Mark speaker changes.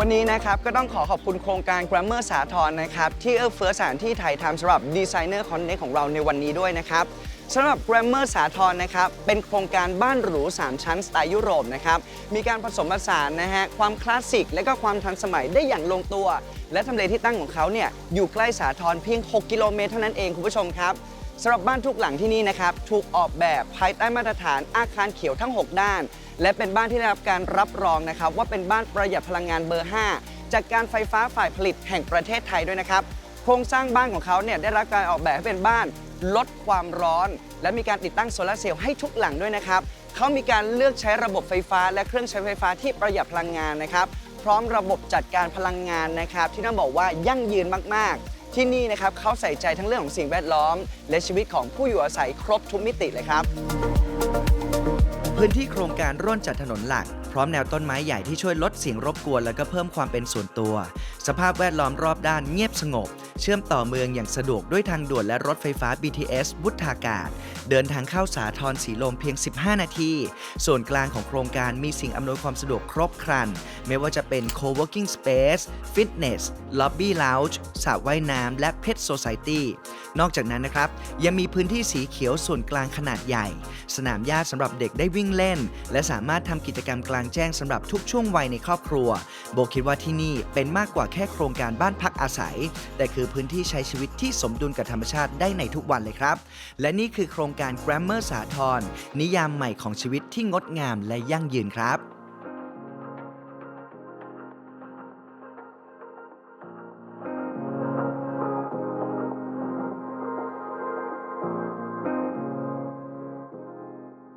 Speaker 1: วันนี้นะครับก็ต้องขอขอบคุณโครงการ Grammar สาทรนะครับที่เอื้อเฟื้อสถานที่ถ่ายทำสำหรับดีไซเนอร์คอนเนคของเราในวันนี้ด้วยนะครับสำหรับ Grammar สาทรนะครับเป็นโครงการบ้านหรู 3 ชั้นสไตล์ยุโรปนะครับมีการผสมผสานนะฮะความคลาสสิก และก็ความทันสมัยได้อย่างลงตัว และทำเลที่ตั้งของเขาเนี่ยอยู่ใกล้สาทรเพียง 6 กิโลเมตรเท่านั้นเองคุณผู้ชมครับ สำหรับบ้านทุกหลังที่นี่นะครับถูกออกแบบภายใต้มาตรฐานอาคารเขียวทั้ง 6 ด้าน และเป็นบ้านที่ได้รับการรับรองนะครับ ว่าเป็นบ้านประหยัดพลังงานเบอร์ 5 จากการไฟฟ้าฝ่ายผลิตแห่งประเทศไทยด้วยนะครับ โครงสร้างบ้านของเขาเนี่ยได้รับการออกแบบให้เป็นบ้านลดความร้อน และมีการติดตั้งโซลาเซลล์ให้ทุกหลังด้วยนะครับเขามีการเลือกใช้ระบบไฟฟ้า และเครื่องใช้ไฟฟ้าที่ประหยัดพลังงานนะครับ พร้อมระบบจัดการพลังงานนะครับ ที่ต้องบอกว่ายั่งยืนมากๆ ที่นี่นะครับเขาใส่ใจทั้งเรื่องของสิ่งแวดล้อม และชีวิตของผู้อยู่อาศัยครบทุกมิติเลยครับ
Speaker 2: พื้นที่โครงการร่นจัดถนนหลัก พร้อมแนวต้นไม้ใหญ่ที่ช่วยลดเสียงรบกวน และก็เพิ่มความเป็นส่วนตัว สภาพแวดล้อมรอบด้านเงียบสงบ เชื่อมต่อเมืองอย่างสะดวกด้วยทางด่วนและรถไฟฟ้า BTS วุฒากาศ เดินทางเข้าสาทรสีลมเพียง 15 นาที ส่วนกลางของโครงการมีสิ่งอำนวยความสะดวกครบครัน ไม่ว่าจะเป็น co-working space fitness lobby lounge สระว่ายน้ำและ pet society นอกจากนั้นนะครับ ยังมีพื้นที่สีเขียวส่วนกลางขนาดใหญ่ สนามหญ้าสำหรับเด็กได้วิ่งเล่น และสามารถทำกิจกรรมกลางแจ้งสำหรับทุกช่วงวัยในครอบครัว โบคิดว่าที่นี่เป็นมากกว่าแค่โครงการบ้านพักอาศัย แต่คือพื้นที่ใช้ชีวิตที่สมดุลกับธรรมชาติได้ในทุกวันเลยครับ และนี่คือโครงการ Grammar สาทรนิยามใหม่ของชีวิตที่งดงามและยั่งยืนครับ